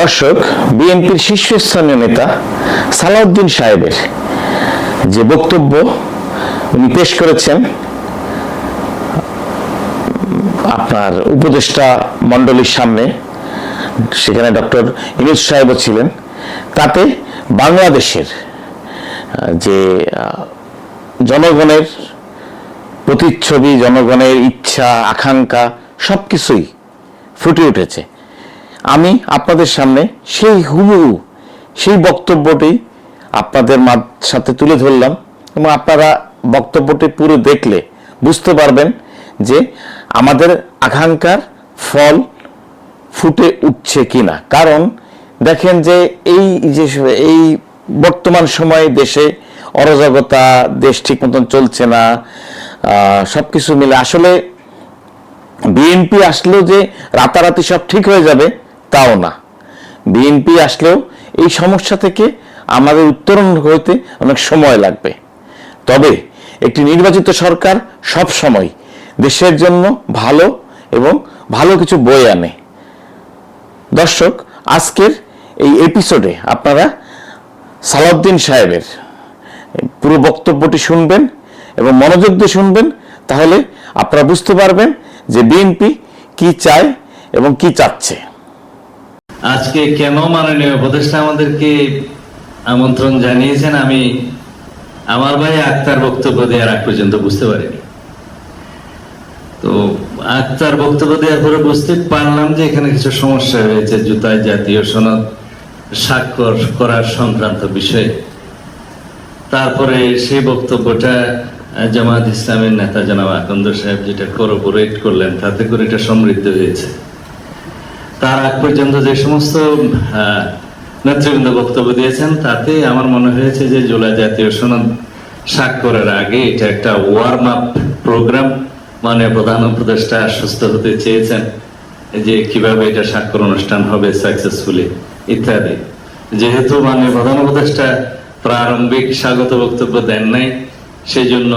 দর্শক, বিএনপির শীর্ষস্থানীয় নেতা সালাউদ্দিন সাহেবের যে বক্তব্য উনি পেশ করেছেন, আপনার উপদেষ্টা মণ্ডলীর সামনে, সেখানে ডক্টর ইনুজ সাহেবও ছিলেন, তাতে বাংলাদেশের যে জনগণের প্রতিচ্ছবি, জনগণের ইচ্ছা, আকাঙ্ক্ষা সব কিছুই ফুটে উঠেছে। আমি আপনাদের সামনে সেই হুবহু, সেই বক্তব্যটি আপনাদের সাথে তুলে ধরলাম এবং আপনারা বক্তব্যটি পুরো দেখলে বুঝতে পারবেন যে আমাদের আকাঙ্ক্ষার ফল ফুটে উঠছে কিনা। কারণ দেখেন যে এই যে এই বর্তমান সময়ে দেশে অরাজকতা, দেশ ঠিক মতন চলছে না সব কিছু মিলে আসলে বিএনপি আসলেও যে রাতারাতি সব ঠিক হয়ে যাবে তাও না। বিএনপি আসলেও এই সমস্যা থেকে আমাদের উত্তরণ হইতে অনেক সময় লাগবে। তবে একটি নির্বাচিত সরকার সব সময় দেশের জন্য ভালো এবং ভালো কিছু বই আনে। দর্শক, আজকের এই এপিসোডে আপনারা সালাউদ্দিন সাহেবের পুরো বক্তব্যটি শুনবেন এবং মনোযোগ দিয়ে শুনবেন, তাহলে আপনারা বুঝতে পারবেন যে বিএনপি কি চায় এবং কি চাচ্ছে। আজকে কেন মাননীয় উপদেষ্টা আমাদেরকে আমন্ত্রণ জানিয়েছেন আমি আমার ভাই আক্তার বক্তব্য দেওয়ার আগ পর্যন্ত বুঝতে পারিনি। তো আক্তার বক্তব্য দেওয়ার পরে বুঝতে পারলাম যে এখানে কিছু সমস্যা হয়েছে জুতায় জাতীয় সনদ, স্বাক্ষর করার সংক্রান্ত বিষয়ে। তারপরে সেই বক্তব্যটা জামাত ইসলামের নেতা জনাব আকন্দ সাহেব যেটা করপোরেট করলেন, তাতে করে এটা সমৃদ্ধ হয়েছে। তার আগ পর্যন্ত যে সমস্ত নেতৃবৃন্দ বক্তব্য দিয়েছেন, তাতে আমার মনে হয়েছে যে জুলাই জাতীয় সনদ স্বাক্ষরের আগে এটা একটা ওয়ার্ম আপ প্রোগ্রাম মানে প্রধান উপদেষ্টা আশ্বস্ত হতে চেয়েছেন যে কীভাবে এটা স্বাক্ষর অনুষ্ঠান হবে সাকসেসফুলি ইত্যাদি। যেহেতু মানে প্রধান উপদেষ্টা প্রারম্ভিক স্বাগত বক্তব্য দেন নাই সেই জন্য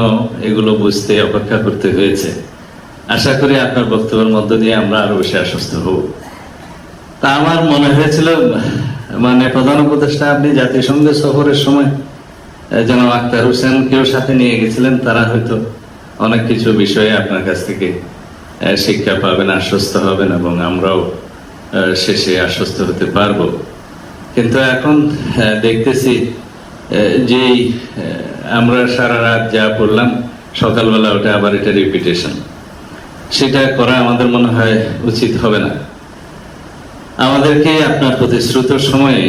এগুলো বুঝতে অপেক্ষা করতে হয়েছে। আশা করি আপনার বক্তব্যের মধ্য দিয়ে আমরা আরও বেশি আশ্বস্ত হব। তা আমার মনে হয়েছিল মানে প্রধান উপদেষ্টা, আপনি জাতিসংঘ সফরের সময় যেন আক্তার হোসেন কেউ সাথে নিয়ে গেছিলেন। তারা হয়তো অনেক কিছু বিষয়ে আপনার কাছ থেকে শিক্ষা পাবেন, আশ্বস্ত হবেন এবং আমরাও শেষে আশ্বস্ত হতে পারব। কিন্তু এখন দেখতেছি যেই আমরা সারা রাত যা পড়লাম, সকালবেলা ওটা আবার এটা রিপিটেশন সেটা করা আমাদের মনে হয় উচিত হবে না। আমাদেরকে আপনার প্রতিশ্রুত সময়ে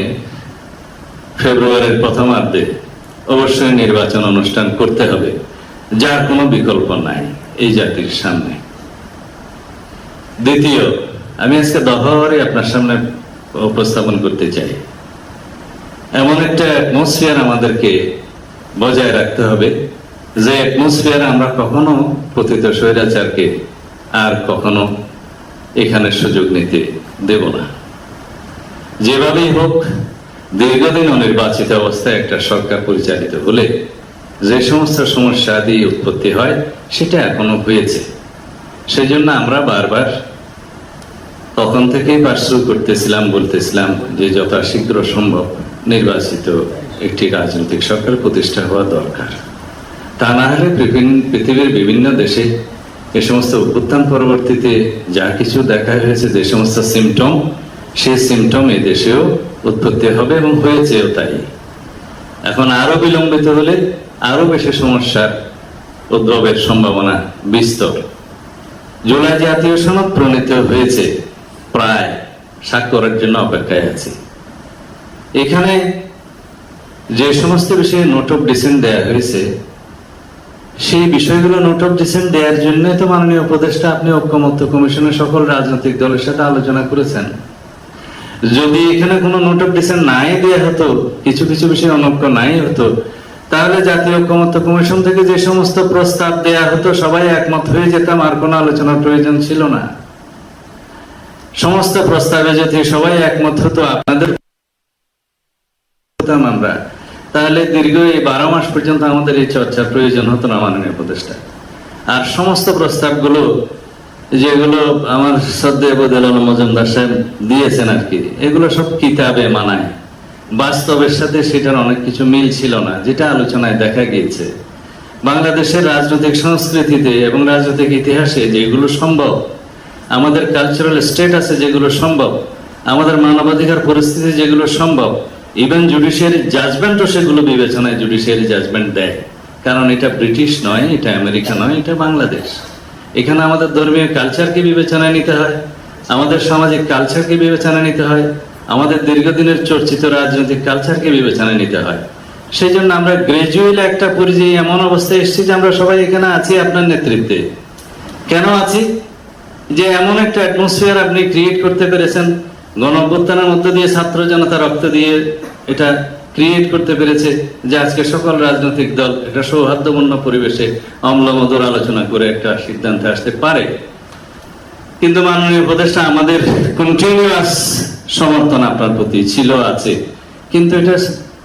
ফেব্রুয়ারির প্রথমার্ধে অবশ্যই নির্বাচন অনুষ্ঠান করতে হবে, যার কোনো বিকল্প নাই এই জাতির সামনে। দ্বিতীয়, আমি আজকে দফাবারে আপনার সামনে উপস্থাপন করতে চাই। এমন একটা অ্যাটমসফিয়ার আমাদেরকে বজায় রাখতে হবে, যে অ্যাটমসফিয়ার আমরা কখনো পতিত স্বৈরাচারকে আর কখনো এখানে সুযোগ নিতে দেব না। যেভাবেই হোক, দীর্ঘদিন অনির্বাচিত অবস্থায় একটা সরকার পরিচালিত হলে যে সমস্ত সমস্যা দিয়ে উৎপত্তি হয়, সেটা এখনও হয়েছে। সেই জন্য আমরা বারবার তখন থেকেই পার্সু করতেছিলাম, বলতেছিলাম যে যথাশীঘ্র সম্ভব নির্বাচিত একটি রাজনৈতিক সরকার প্রতিষ্ঠা হওয়া দরকার। তা না হলে পৃথিবীর বিভিন্ন দেশে এ সমস্ত অভ্যুত্থান পরবর্তীতে যা কিছু দেখা হয়েছে, যে সমস্ত সিমটম সেই সিমটম এ দেশেও উৎপত্তি হবে এবং হয়েছেও তাই। এখন আরও বিলম্বিত হলে আরও বেশি সমস্যার উদ্ভবের সম্ভাবনা বিস্তর। জুলাই জাতীয় সনদ প্রণীত হয়েছে, প্রায় স্বাক্ষরের জন্য অপেক্ষায় আছে। এখানে যে সমস্ত বিষয়ে নোট অফ ডিসেন্ট দেওয়া হয়েছে সেই বিষয়গুলো নোট অফ ডিসেন্ট দেওয়ার জন্য তো মাননীয় উপদেষ্টা আপনি ঐক্যমত্য কমিশনের সকল রাজনৈতিক দলের সাথে আলোচনা করেছেন। যদি এখানে কোনো নোট অফ ডিসেন্ট নাই দেওয়া হতো, কিছু কিছু বিষয় অনৈক্য নাই হতো, তাহলে জাতীয় ঐক্যমত্য কমিশন থেকে যে সমস্ত প্রস্তাব দেয়া হতো, সবাই একমত হয়ে যেতাম, আর কোনো আলোচনার প্রয়োজন ছিল না। সমস্ত প্রস্তাবে যদি সবাই একমত হতো, আপনাদের আমরা। তাহলে দীর্ঘ এই বারো মাস পর্যন্ত আমাদের এই চর্চার প্রয়োজন হতো না মাননীয় উপদেষ্টা। আর সমস্ত প্রস্তাবগুলো, যেগুলো আমার শ্রদ্ধেয় বদিল মজুমদার সাহেব দিয়েছেন আর কি, এগুলো সব কিতাবে মানায়। বাস্তবের সাথে সেটার অনেক কিছু মিল ছিল না, যেটা আলোচনায় দেখা গিয়েছে। বাংলাদেশের রাজনৈতিক সংস্কৃতিতে এবং রাজনৈতিক ইতিহাসে যেগুলো সম্ভব, আমাদের কালচারাল স্টেটাসে যেগুলো সম্ভব, আমাদের মানবাধিকার পরিস্থিতি যেগুলো সম্ভব ইভেন জুডিশিয়ারি জাজমেন্টও সেগুলো বিবেচনায় জুডিশিয়ারি জাজমেন্ট দেয়। কারণ এটা ব্রিটিশ নয়, এটা আমেরিকা নয়, এটা বাংলাদেশ। এখানে আমাদের ধর্মীয় কালচারকে বিবেচনায় নিতে হয়, আমাদের সামাজিক কালচারকে বিবেচনায় নিতে হয়, আমাদের দীর্ঘদিনের চর্চিত রাজনৈতিক কালচারকে বিবেচনায় নিতে হয়। সেই জন্য আমরা গ্রাজুয়াল একটা পরিযায়ী এমন অবস্থায় এসেছি যে আমরা সবাই এখানে আছি আপনার নেতৃত্বে। কেন আছি? যে এমন একটা অ্যাটমসফিয়ার আপনি ক্রিয়েট করতে পেরেছেন গণ অভ্যুত্থানের মধ্য দিয়ে ছাত্র জনতা রক্ত দিয়ে এটা ক্রিয়েট করতে পেরেছে যে আজকে সকল রাজনৈতিক দল একটা সৌহার্দ্যপূর্ণ পরিবেশে অম্লমধুর আলোচনা করে একটা সিদ্ধান্তে আসতে পারে। কিন্তু মাননীয় উপদেষ্টা, আমাদের কন্টিনিউয়াস সমর্থন আপনার প্রতি ছিল, আছে, কিন্তু এটা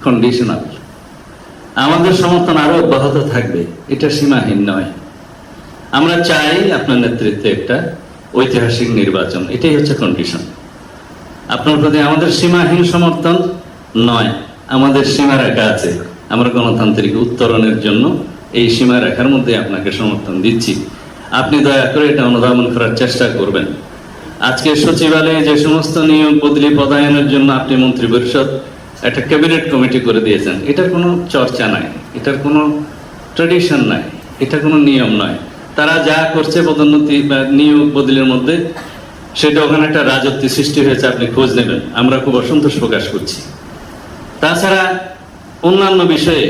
কন্ডিশনাল আমাদের সমর্থন আরও অব্যাহত থাকবে, এটা সীমাহীন নয়। আমরা চাই আপনার নেতৃত্বে একটা ঐতিহাসিক নির্বাচন, এটাই হচ্ছে কন্ডিশন আপনার প্রতি আমাদের সীমাহীন সমর্থন নয়, আমাদের সীমা রেখা আছে। আমরা গণতান্ত্রিক উত্তরণের জন্য এই সীমা রেখার মধ্যে আপনাকে সমর্থন দিচ্ছি। আপনি দয়া করে এটা অনুধাবন করার চেষ্টা করবেন। আজকে সচিবালয়ে যে সমস্ত নিয়ম বদলি পদায়নের জন্য আপনি মন্ত্রী পরিষদ একটা ক্যাবিনেট কমিটি করে দিয়েছেন, এটার কোনো চর্চা নাই, এটার কোনো ট্রেডিশন নাই, এটা কোনো নিয়ম নয়। তারা যা করছে পদোন্নতি বা নিয়োগ বদলির মধ্যে সেটা ওখানে একটা রাজত্ব সৃষ্টি হয়েছে, আপনি খোঁজ নেবেন। আমরা খুব অসন্তোষ প্রকাশ করছি। তাছাড়া অন্যান্য বিষয়ে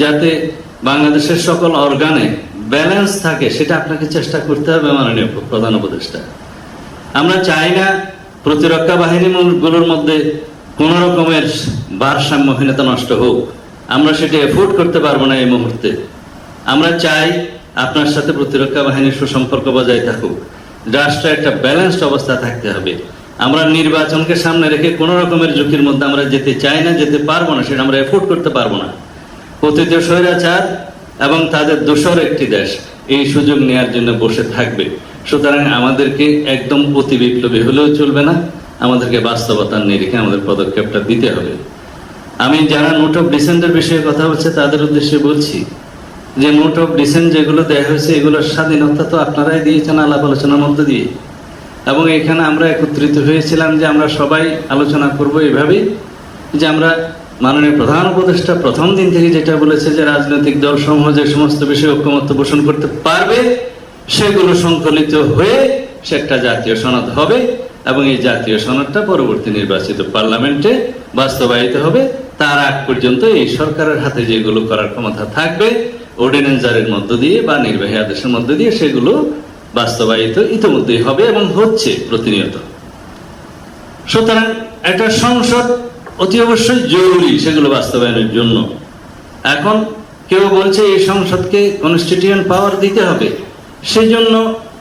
যাতে বাংলাদেশের সকল অর্গানে ব্যালেন্স থাকে, সেটা আপনাকে চেষ্টা করতে হবে মাননীয় প্রধান উপদেষ্টা। আমরা চাই না প্রতিরক্ষা বাহিনী গুলোর মধ্যে কোন রকমের ভারসাম্যহীনতা নষ্ট হোক। আমরা সেটা এফোর্ড করতে পারব না এই মুহূর্তে। আমরা চাই আপনার সাথে প্রতিরক্ষা বাহিনীর সুসম্পর্ক বজায় থাকুক। রাষ্ট্রে একটা ব্যালেন্সড অবস্থা থাকতে হবে। আমরা নির্বাচনকে সামনে রেখে কোন রকমের ঝুঁকির মধ্যে আমরা যেতে চাই না, যেতে পারব না, সেটা আমরা এফোর্ড করতে পারব না। কথিত স্বৈরাচার এবং তাদের দোষর একটি দেশ, এই সুযোগ নেয়ার জন্য বসে থাকবে। সুতরাং আমাদেরকে একদম অতি বিপ্লবী হলেও চলবে না। আমাদেরকে বাস্তবতার নিরিখে আমাদের পদক্ষেপটা দিতে হবে। আমি যারা নোট অফ ডিসেন্টের বিষয়ে কথা বলছে, তাদের উদ্দেশ্যে বলছি যে নোট অফ ডিসেন্ট যেগুলো দেওয়া হয়েছে, এগুলোর স্বাধীনতা তো আপনারাই দিয়েছেন আলাপ আলোচনার মধ্যে দিয়ে। এবং এখানে আমরা একত্রিত হয়েছিলাম যে আমরা সবাই আলোচনা করব এভাবেই, যে আমরা মাননীয় প্রধান উপদেষ্টা প্রথম দিন থেকে যেটা বলেছে যে রাজনৈতিক দল সমূহ যে সমস্ত বিষয়ে ঐক্যমত্য পোষণ করতে পারবে, সেগুলো সংকলিত হয়ে সে একটা জাতীয় সনদ হবে এবং এই জাতীয় সনদটা পরবর্তী নির্বাচিত পার্লামেন্টে বাস্তবায়িত হবে। তার আগ পর্যন্ত এই সরকারের হাতে যেগুলো করার ক্ষমতা থাকবে অর্ডিন্যান্স জারির মধ্য দিয়ে বা নির্বাহী আদেশের মধ্য দিয়ে সেগুলো বাস্তবায়িত ইতিমধ্যেই হবে এবং হচ্ছে প্রতিনিয়ত। সুতরাং একটা সংসদ অতি অবশ্যই জরুরি সেগুলো বাস্তবায়নের জন্য। এখন কেউ বলছে এই সংসদকে কনস্টিটিউয়েন্ট পাওয়ার দিতে হবে। সেই জন্য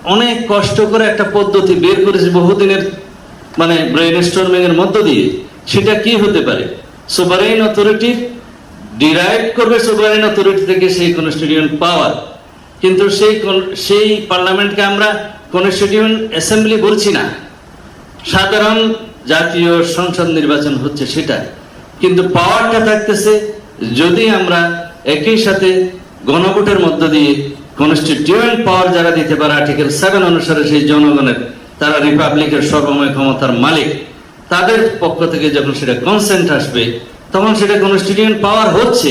অনেক কষ্ট করে একটা পদ্ধতি বের করেছে বহুদিনের মানে ব্রেন স্টর্মিং এর মধ্য দিয়ে। সেটা কি হতে পারে? সুপারিন অথরিটি ডিরাইভ করবে সুপারিন অথরিটি থেকে সেই কনস্টিটিউয়েন্ট পাওয়ার। কিন্তু সেই সেই পার্লামেন্টকে আমরা কনস্টিটিউয়েন্ট অ্যাসেম্বলি বলছি না। সাধারণ জাতীয় সংসদ নির্বাচন হচ্ছে সেটা। কিন্তু পাওয়ারটা থাকতেছে যদি আমরা একই সাথে গণভোটের মধ্য দিয়ে কনস্টিটিউয়েন্ট পাওয়ার যারা দিতে পারে আর্টিকেল সেভেন অনুসারে সেই জনগণের, তারা রিপাবলিকের সর্বময় ক্ষমতার মালিক, তাদের পক্ষ থেকে যখন সেটা কনসেন্ট আসবে তখন সেটা কনস্টিটিউয়েন্ট পাওয়ার হচ্ছে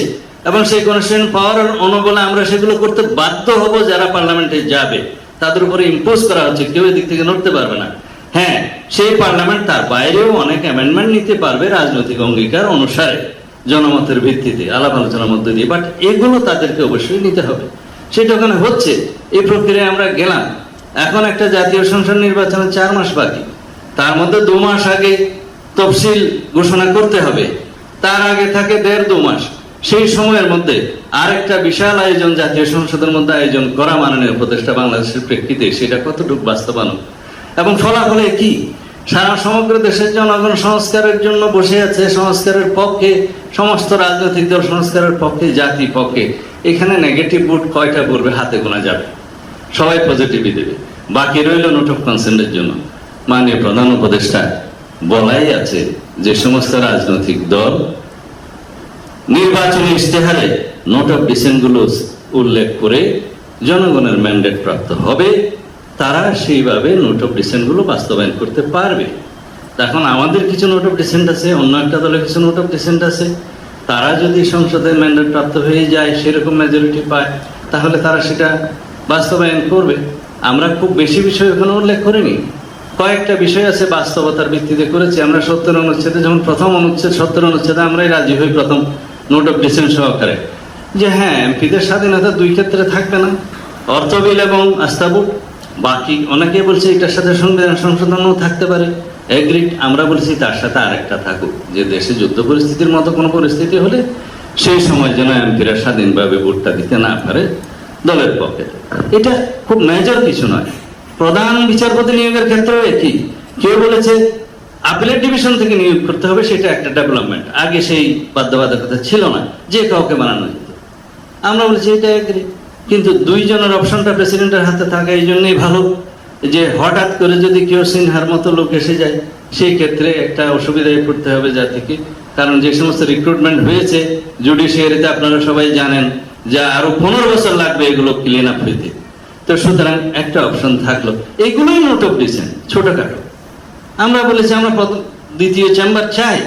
এবং সেই কনস্টিটিউয়েন্ট পাওয়ার অনুবলে আমরা সেগুলো করতে বাধ্য হব যারা পার্লামেন্টে যাবে। তাদের উপরে ইম্পোজ করা হচ্ছে, কেউ এদিক থেকে নড়তে পারবে না। হ্যাঁ সেই পার্লামেন্ট তার বাইরেও অনেক অ্যামেন্ডমেন্ট নিতে পারবে রাজনৈতিক অঙ্গীকার অনুসারে, জনমতের ভিত্তিতে, আলাপ আলোচনার মধ্যে দিয়ে। বাট এগুলো তাদেরকে অবশ্যই নিতে হবে। সেটা ওখানে হচ্ছে, এই প্রক্রিয়ায় আমরা গেলাম। এখন একটা জাতীয় সংসদ নির্বাচনের চার মাস বাকি। তার মধ্যে দু মাস আগে তফসিল ঘোষণা করতে হবে। তার আগে থাকে দেড় দু মাস। সেই সময়ের মধ্যে আরেকটা বিশাল আয়োজন, জাতীয় সংসদের মধ্যে আয়োজন করা মাননীয় উপদেষ্টা বাংলাদেশের প্রেক্ষিতে, সেটা কতটুকু বাস্তবায়ন? এবং ফলাফলে কি? সারা সমগ্র দেশের জনগণ সংস্কারের জন্য বসে আছে, সংস্কারের পক্ষে, সমস্ত রাজনৈতিক দল সংস্কারের পক্ষে, জাতি পক্ষে। এখানে নেগেটিভ ভোট কয়টা পড়বে হাতে গোনা যাবে? সবাই পজিটিভই দেবে। বাকি রইল নোট অফ কনসেন্টের জন্য। মাননীয় প্রধান উপদেষ্টা, বলাই আছে যে সমস্ত রাজনৈতিক দল নির্বাচনী ইশতেহারে নোট অফ ডিসেন্টগুলো উল্লেখ করে জনগণের ম্যান্ডেট প্রাপ্ত হবে, তারা সেইভাবে নোট অফ ডিসেন্টগুলো বাস্তবায়ন করতে পারবে। এখন আমাদের কিছু নোট অফ ডিসেন্ট আছে, অন্য একটা দলের কিছু নোট অফ ডিসেন্ট আছে। তারা যদি সংসদে ম্যান্ডেট প্রাপ্ত হয়ে যায়, সেরকম মেজরিটি পায়, তাহলে তারা সেটা বাস্তবায়ন করবে। আমরা খুব বেশি বিষয় ওখানে উল্লেখ করিনি। কয়েকটা বিষয় আছে বাস্তবতার ভিত্তিতে করেছি। আমরা সত্তর অনুচ্ছেদে যেমন প্রথম অনুচ্ছেদ, সত্তর অনুচ্ছেদে আমরাই রাজি হই প্রথম নোট অফ ডিসেন্ট সহকারে। যে হ্যাঁ এমপিদের স্বাধীনতা দুই ক্ষেত্রে থাকবে না। অর্থ বিল এবং আস্থাবুট বাকি অনেকে বলছে এটার সাথে সংবিধান সংশোধনও থাকতে পারে। এগ্রিড, আমরা বলছি তার সাথে আরেকটা থাকুক। যে দেশে যুদ্ধ পরিস্থিতির মতো কোনো পরিস্থিতি হলে সেই সময় যেন এমপিরা স্বাধীনভাবে ভোটটা দিতে না পারে দলের পক্ষে। এটা খুব মেজর কিছু নয়। প্রধান বিচারপতি নিয়োগের ক্ষেত্রেও একই কেউ বলেছে আপিলের ডিভিশন থেকে নিয়োগ করতে হবে, সেটা একটা ডেভেলপমেন্ট আগে সেই বাধ্যবাধকতা ছিল না, যে কাউকে বানানো যেত। আমরা বলছি, এটা এগ্রি কিন্তু দুইজনের অপশনটা প্রেসিডেন্টের হাতে থাকা এই জন্যই ভালো যে হঠাৎ করে যদি কেউ সিনহার মতো লোক এসে যায়, সেই ক্ষেত্রে একটা অসুবিধায় পড়তে হবে যা থেকে। কারণ যে সমস্ত রিক্রুটমেন্ট হয়েছে জুডিশিয়ারিতে আপনারা সবাই জানেন যে আরও পনেরো বছর লাগবে এগুলো ক্লিন আপ হইতে। তো সুতরাং একটা অপশন থাকল। এগুলোই নোট অফ ডিসেন্ট ছোটখাটো। আমরা বলেছি আমরা প্রথম দ্বিতীয় চেম্বার চাই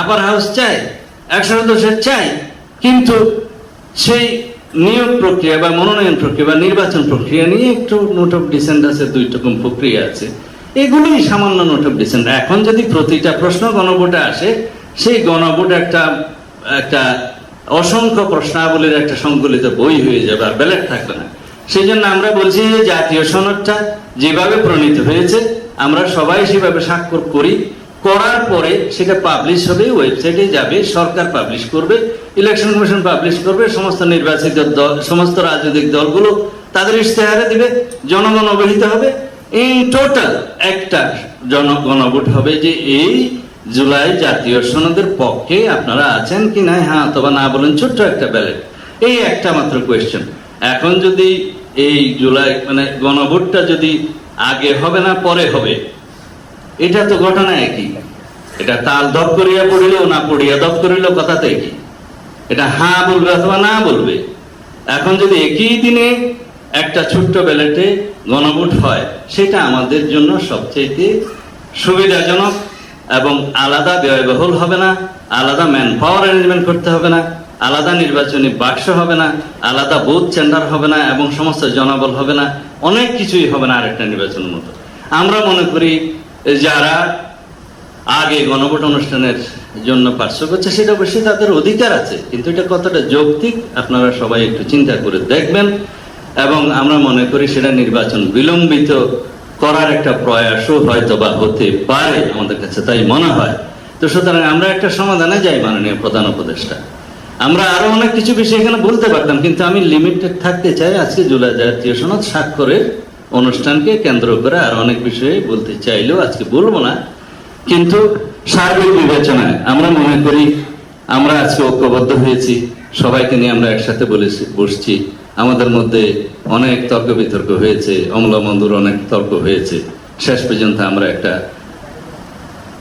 আপার হাউস চাই, একশো সদস্যের চাই, কিন্তু সেই নিয়োগ প্রক্রিয়া বা মনোনয়ন প্রক্রিয়া বা নির্বাচন প্রক্রিয়া নিয়ে একটু নোট অফ ডিসেন্ট আছে দুই রকম প্রক্রিয়া আছে। এগুলোই সামান্য নোট অফ ডিসেন্ট এখন যদি প্রতিটা প্রশ্ন গণভোটে আসে, সেই গণভোট একটা একটা অসংখ্য প্রশ্নাবলীর একটা সংকলিত বই হয়ে যাবে আর ব্যালেট থাকবে না। সেই জন্য আমরা বলছি যে জাতীয় সনদটা যেভাবে প্রণীত হয়েছে, আমরা সবাই সেভাবে স্বাক্ষর করি। করার পরে সেটা পাবলিশ হবে ওয়েবসাইটে যাবে, সরকার পাবলিশ করবে ইলেকশন কমিশন পাবলিশ করবে, সমস্ত নির্বাচিত দল, সমস্ত রাজনৈতিক দলগুলো তাদের ইশতেহারে দিবে, জনগণ অবহিত হবে। ইন টোটাল একটা জনগণ ভোট হবে যে এই জুলাই জাতীয় সনদের পক্ষে আপনারা আছেন কি না হ্যাঁ অথবা না বলেন, ছোট্ট একটা ব্যালেট এই একটা মাত্র কোয়েশ্চেন এখন যদি এই জুলাই মানে গণভোটটা যদি আগে হবে না, পরে হবে, এটা তো ঘটনা একই। এটা তাল দপ করিয়া পড়িলেও না পড়িয়া দপ করিলেও কথাতে একই। এটা হ্যাঁ বলবে অথবা না বলবে। এখন যদি একই দিনে একটা ছোট্ট ব্যালেটে গণভোট হয়, সেটা আমাদের জন্য সবচেয়ে সুবিধাজনক এবং আলাদা ব্যয়বহুল হবে না, আলাদা ম্যান পাওয়ার অ্যারেঞ্জমেন্ট করতে হবে না। আলাদা নির্বাচনী বাক্স হবে না, আলাদা বুথ চেন্ডার হবে না এবং সমস্ত জনবল হবে না, অনেক কিছুই হবে না আরেকটা নির্বাচনের মতো। আমরা মনে করি যারা আগে গণভোট অনুষ্ঠানের জন্য পার্শ্ব করছে, সেটা অবশ্যই তাদের অধিকার আছে, কিন্তু এটা কতটা যৌক্তিক আপনারা সবাই একটু চিন্তা করে দেখবেন এবং আমরা মনে করি সেটা নির্বাচন বিলম্বিত করার একটা প্রয়াসও হয়তো বা হতে পারে আমাদের কাছে, তাই মনে হয়। তো সুতরাং আমরা একটা সমাধানে যাই, মাননীয় প্রধান উপদেষ্টা। আমরা আরও অনেক কিছু বিষয় এখানে বলতে পারতাম, কিন্তু আমি লিমিটেড থাকতে চাই আজকে জুলাই জাতীয় সনদ স্বাক্ষরের অনুষ্ঠানকে কেন্দ্র করে আর অনেক বিষয়ে বলতে চাইলেও আজকে বলব না। কিন্তু সার্বিক বিবেচনায় আমরা মনে করি আমরা আজকে ঐক্যবদ্ধ হয়েছি, সবাইকে নিয়ে আমরা একসাথে বলেছি, বসছি। আমাদের মধ্যে অনেক তর্ক বিতর্ক হয়েছে অমলা বন্ধুর অনেক তর্ক হয়েছে। শেষ পর্যন্ত আমরা একটা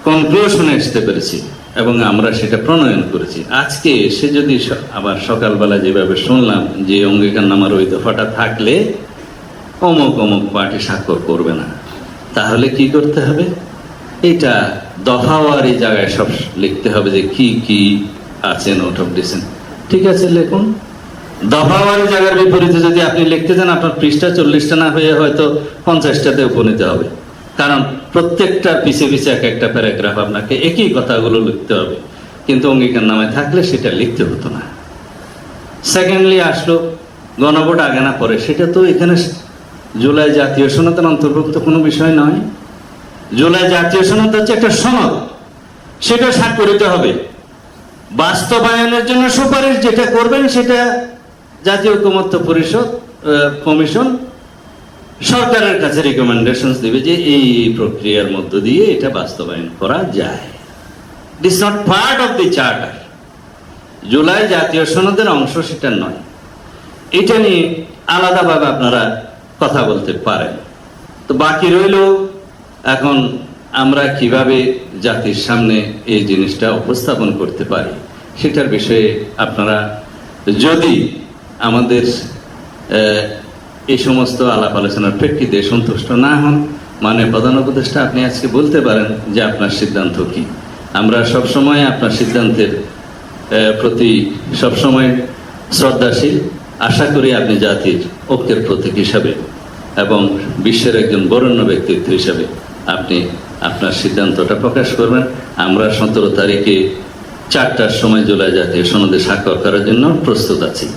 কনক্লুশনে আসতে পেরেছি। এবং আমরা সেটা প্রণয়ন করেছি। আজকে এসে যদি আবার সকালবেলা যেভাবে শুনলাম যে অঙ্গীকার নামার ওই দফাটা থাকলে অমুক অমুক পার্টি স্বাক্ষর করবে না, তাহলে কি করতে হবে? এটা দফাওয়ারি জায়গায় সব লিখতে হবে যে কি কি আছে নোট অফ ডিসেন্ট ঠিক আছে, লিখুন। দফাওয়ারি জায়গার বিপরীতে যদি আপনি লিখতে চান, আপনার পৃষ্ঠা চল্লিশটা না হয়ে হয়তো পঞ্চাশটাতে উপনীত হবে। কারণ প্রত্যেকটা পিছে পিছে এক একটা প্যারাগ্রাফ আপনাকে একই কথাগুলো লিখতে হবে। কিন্তু অঙ্গীকার নামে থাকলে সেটা লিখতে হতো না। সেকেন্ডলি আসলো, গণভোট আগে না পরে, সেটা তো এখানে জুলাই জাতীয় সনদের অন্তর্ভুক্ত কোনো বিষয় নয়। জুলাই জাতীয় সনদ হচ্ছে একটা সনদ। সেটা স্বাক্ষরিত হবে। বাস্তবায়নের জন্য সুপারিশ যেটা করবেন সেটা জাতীয় ঐকমত্য পরিষদ কমিশন সরকারের কাছে রিকমেন্ডেশন দিবে যে এই প্রক্রিয়ার মধ্য দিয়ে এটা বাস্তবায়ন করা যায়। It not part of the charter July জাতীয় সনদের অংশ সেটা নয়। এটা নিয়ে আলাদাভাবে আপনারা কথা বলতে পারেন। তো বাকি রইল, এখন আমরা কীভাবে জাতির সামনে এই জিনিসটা উপস্থাপন করতে পারি সেটার বিষয়ে আপনারা যদি আমাদের এই সমস্ত আলাপ আলোচনার প্রেক্ষিতে সন্তুষ্ট না হন মানে প্রধান উপদেষ্টা, আপনি আজকে বলতে পারেন যে আপনার সিদ্ধান্ত কি? আমরা সবসময় আপনার সিদ্ধান্তের প্রতি সবসময় শ্রদ্ধাশীল। আশা করি আপনি জাতির ঐক্যের প্রতীক হিসাবে এবং বিশ্বের একজন বরেণ্য ব্যক্তিত্ব হিসাবে আপনি আপনার সিদ্ধান্তটা প্রকাশ করবেন। আমরা সতেরো তারিখে চারটার সময় জুলাই জাতীয় সনদে স্বাক্ষর করার জন্য প্রস্তুত আছি।